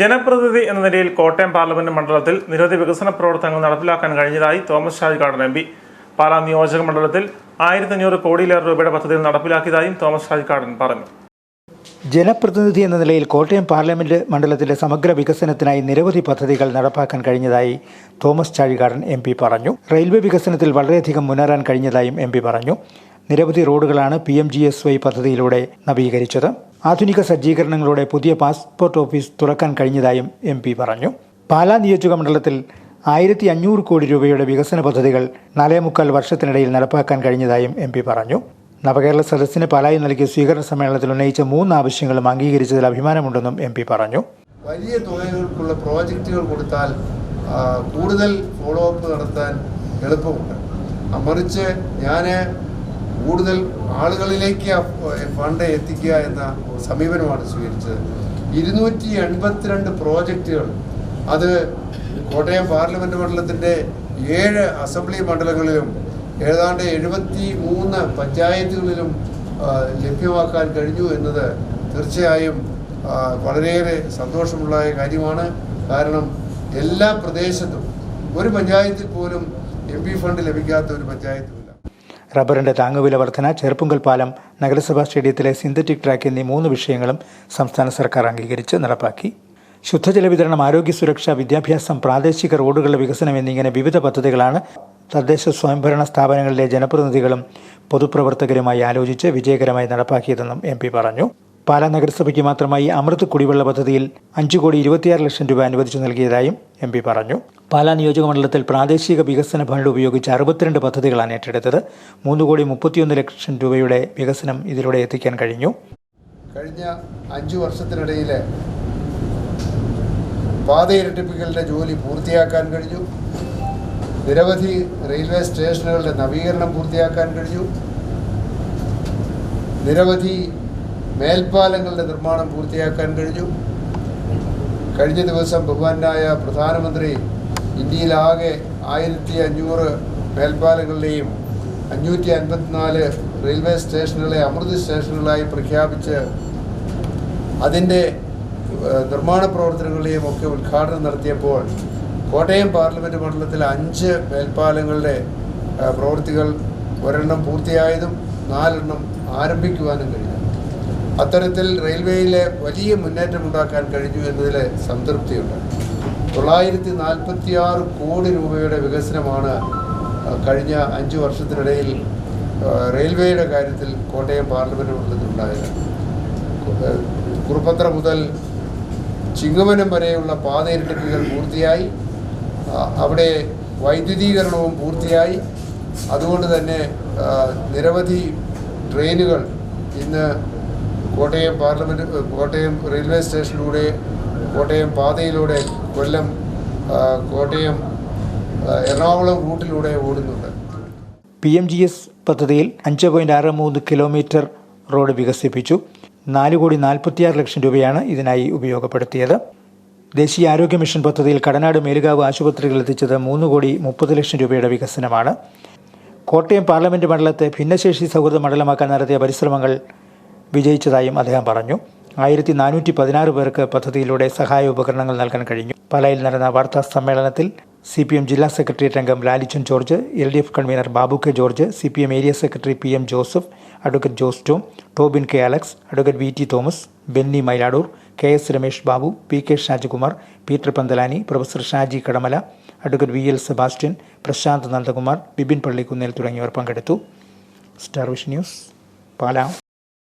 ജനപ്രതിനിധി എന്ന നിലയിൽ കോട്ടയം പാർലമെന്റ് മണ്ഡലത്തിൽ നിരവധി വികസന പ്രവർത്തനങ്ങൾ നടപ്പിലാക്കാൻ കഴിഞ്ഞതായി Thomas Chazhikadan M P. Pala നിയോജക മണ്ഡലത്തിൽ ആയിരത്തി അഞ്ഞൂറ് കോടിയിലേറെ രൂപയുടെ പദ്ധതികൾ നടപ്പിലാക്കിയതായും തോമസ് ഷാജിക്കാടൻ പറഞ്ഞു. ജനപ്രതിനിധി എന്ന നിലയിൽ കോട്ടയം പാർലമെന്റ് മണ്ഡലത്തിലെ സമഗ്ര വികസനത്തിനായി നിരവധി പദ്ധതികൾ നടപ്പാക്കാൻ കഴിഞ്ഞതായി തോമസ് ചാഴികാടൻ എം പറഞ്ഞു. റെയിൽവേ വികസനത്തിൽ വളരെയധികം മുന്നേറാൻ കഴിഞ്ഞതായും എം പറഞ്ഞു. നിരവധി റോഡുകളാണ് P M G S Y പദ്ധതിയിലൂടെ നവീകരിച്ചത്. ആധുനിക സജ്ജീകരണങ്ങളോടെ പുതിയ പാസ്പോർട്ട് ഓഫീസ് തുറക്കാൻ കഴിഞ്ഞതായും എം പി പറഞ്ഞു. പാലാ നിയോജക മണ്ഡലത്തിൽ ആയിരത്തി അഞ്ഞൂറ് കോടി രൂപയുടെ വികസന പദ്ധതികൾ നാലേ മുക്കാൽ വർഷത്തിനിടയിൽ നടപ്പാക്കാൻ കഴിഞ്ഞതായും എം പി പറഞ്ഞു. നവകേരള സദസ്സിന് പാലായി നൽകിയ സ്വീകരണ സമ്മേളനത്തിൽ ഉന്നയിച്ച മൂന്ന് ആവശ്യങ്ങളും അംഗീകരിച്ചതിൽ അഭിമാനമുണ്ടെന്നും എം പി പറഞ്ഞു. വലിയ തുകകൾക്കുള്ള പ്രോജക്റ്റുകൾ കൊടുത്താൽ കൂടുതൽ ഫോളോ അപ്പ് നടത്താൻ എളുപ്പമുണ്ട്. മറിച്ച് ഞാൻ കൂടുതൽ ആളുകളിലേക്ക് ഫണ്ട് എത്തിക്കുക എന്ന സമീപനമാണ് സ്വീകരിച്ചത്. ഇരുന്നൂറ്റി എൺപത്തിരണ്ട് പ്രോജക്റ്റുകൾ. അത് കോട്ടയം പാർലമെന്റ് മണ്ഡലത്തിന്റെ ഏഴ് അസംബ്ലി മണ്ഡലങ്ങളിലും ഏതാണ്ട് എഴുപത്തി മൂന്ന് പഞ്ചായത്തുകളിലും ലഭ്യമാക്കാൻ കഴിഞ്ഞു എന്നത് തീർച്ചയായും വളരെയേറെ സന്തോഷമുള്ള കാര്യമാണ്. കാരണം എല്ലാ പ്രദേശത്തും ഒരു പഞ്ചായത്തിൽ പോലും എം ഫണ്ട് ലഭിക്കാത്ത ഒരു പഞ്ചായത്തുമില്ല റബ്ബറിന്റെ താങ്ങുവില വർധന ചെറുപ്പുങ്കൽ പാലം നഗരസഭാ സ്റ്റേഡിയത്തിലെ സിന്തറ്റിക് ട്രാക്ക് എന്നീ മൂന്ന് വിഷയങ്ങളും സംസ്ഥാന സർക്കാർ അംഗീകരിച്ച് നടപ്പാക്കി. ശുദ്ധജല വിതരണം ആരോഗ്യ സുരക്ഷ വിദ്യാഭ്യാസം പ്രാദേശിക റോഡുകളുടെ വികസനം എന്നിങ്ങനെ വിവിധ പദ്ധതികളാണ് തദ്ദേശ സ്വയംഭരണ സ്ഥാപനങ്ങളിലെ ജനപ്രതിനിധികളും പൊതുപ്രവർത്തകരുമായി ആലോചിച്ച് വിജയകരമായി നടപ്പാക്കിയതെന്നും എം പറഞ്ഞു. പാലാ നഗരസഭയ്ക്ക് മാത്രമായി അമൃത് കുടിവെള്ള പദ്ധതിയിൽ അഞ്ചു കോടി ഇരുപത്തിയാറ് ലക്ഷം രൂപ അനുവദിച്ചു നൽകിയതായും എം പി പറഞ്ഞു. പാലാ നിയോജക മണ്ഡലത്തിൽ പ്രാദേശിക വികസന ഫണ്ട് ഉപയോഗിച്ച് അറുപത്തിരണ്ട് പദ്ധതികളാണ് ഏറ്റെടുത്തത്. മൂന്ന് കോടി മുപ്പത്തിയൊന്ന് ലക്ഷം രൂപയുടെ വികസനം ഇതിലൂടെ എത്തിക്കാൻ കഴിഞ്ഞു. കഴിഞ്ഞ അഞ്ചു വർഷത്തിനിടയിൽ പാത ഇരട്ടിപ്പിക്കലിന്റെ ജോലി പൂർത്തിയാക്കാൻ കഴിഞ്ഞു. നിരവധി റെയിൽവേ സ്റ്റേഷനുകളുടെ നവീകരണം പൂർത്തിയാക്കാൻ കഴിഞ്ഞു. നിരവധി മേൽപ്പാലങ്ങളുടെ നിർമ്മാണം പൂർത്തിയാക്കാൻ കഴിഞ്ഞു. കഴിഞ്ഞ ദിവസം ബഹുമാനായ പ്രധാനമന്ത്രി ഇന്ത്യയിലാകെ ആയിരത്തി അഞ്ഞൂറ് മേൽപ്പാലങ്ങളുടെയും അഞ്ഞൂറ്റി അൻപത്തിനാല് റെയിൽവേ സ്റ്റേഷനുകളെ അമൃത് സ്റ്റേഷനുകളായി പ്രഖ്യാപിച്ച് അതിന്റെ നിർമ്മാണ പ്രവർത്തനങ്ങളുടെയും ഒക്കെ ഉദ്ഘാടനം നടത്തിയപ്പോൾ കോട്ടയം പാർലമെന്റ് മണ്ഡലത്തിൽ അഞ്ച് മേൽപ്പാലങ്ങളുടെ പ്രവൃത്തികൾ ഒരെണ്ണം പൂർത്തിയായതും നാലെണ്ണം ആരംഭിക്കുവാനും കഴിഞ്ഞു. അത്തരത്തിൽ റെയിൽവേയിലെ വലിയ മുന്നേറ്റം ഉണ്ടാക്കാൻ കഴിഞ്ഞു എന്നതിൽ സംതൃപ്തിയുണ്ട്. തൊള്ളായിരത്തി നാൽപ്പത്തി ആറ് കോടി രൂപയുടെ വികസനമാണ് കഴിഞ്ഞ അഞ്ച് വർഷത്തിനിടയിൽ റെയിൽവേയുടെ കാര്യത്തിൽ കോട്ടയം പാർലമെന്റ് മണ്ഡലത്തിലുണ്ടായത് കുറുപ്പത്ര മുതൽ ചിങ്ങമനം വരെയുള്ള പാത ഇരട്ടിപ്പിക്കൽ പൂർത്തിയായി അവിടെ വൈദ്യുതീകരണവും പൂർത്തിയായി. അതുകൊണ്ട് തന്നെ നിരവധി ട്രെയിനുകൾ ഇന്ന് കോട്ടയം പാർലമെന്റ് കോട്ടയം റെയിൽവേ സ്റ്റേഷനിലൂടെ കോട്ടയം പാതയിലൂടെ കൊല്ലം കോട്ടയം എറണാകുളം റൂട്ടിലൂടെ ഓടുന്നുണ്ട്. പി എം ജി എസ് പദ്ധതിയിൽ അഞ്ച് പോയിന്റ് ആറ് മൂന്ന് കിലോമീറ്റർ റോഡ് വികസിപ്പിച്ചു. നാല് കോടി നാൽപ്പത്തിയാറ് ലക്ഷം രൂപയാണ് ഇതിനായി ഉപയോഗപ്പെടുത്തിയത്. ദേശീയ ആരോഗ്യ മിഷൻ പദ്ധതിയിൽ കടനാട് മേലുകാവ് ആശുപത്രികൾ എത്തിച്ചത് മൂന്ന് കോടി മുപ്പത് ലക്ഷം രൂപയുടെ വികസനമാണ്. കോട്ടയം പാർലമെന്റ് മണ്ഡലത്തെ ഭിന്നശേഷി സൗഹൃദ മണ്ഡലമാക്കാൻ നടത്തിയ പരിശ്രമങ്ങൾ വിജയിച്ചതായും അദ്ദേഹം പറഞ്ഞു. ആയിരത്തി നാനൂറ്റി പതിനാറ് പേർക്ക് പദ്ധതിയിലൂടെ സഹായ ഉപകരണങ്ങൾ നൽകാൻ കഴിഞ്ഞു. പാലായിൽ നടന്ന വാർത്താ സമ്മേളനത്തിൽ സി പി എം ജില്ലാ സെക്രട്ടേറിയറ്റ് അംഗം Lalichan George L D F convener Babu K George C P M area secretary P M Joseph advocate Jose Tom Tobin K Alex advocate V T Thomas Benny Myladoor K S Ramesh Babu P K Shajikumar Peter Panthalani professor Shaji Kadamala advocate V L Sebastian Prashanth Nandakumar Bibin Pallikunnel തുടങ്ങിയവർ പങ്കെടുത്തു. Star vision news Pala.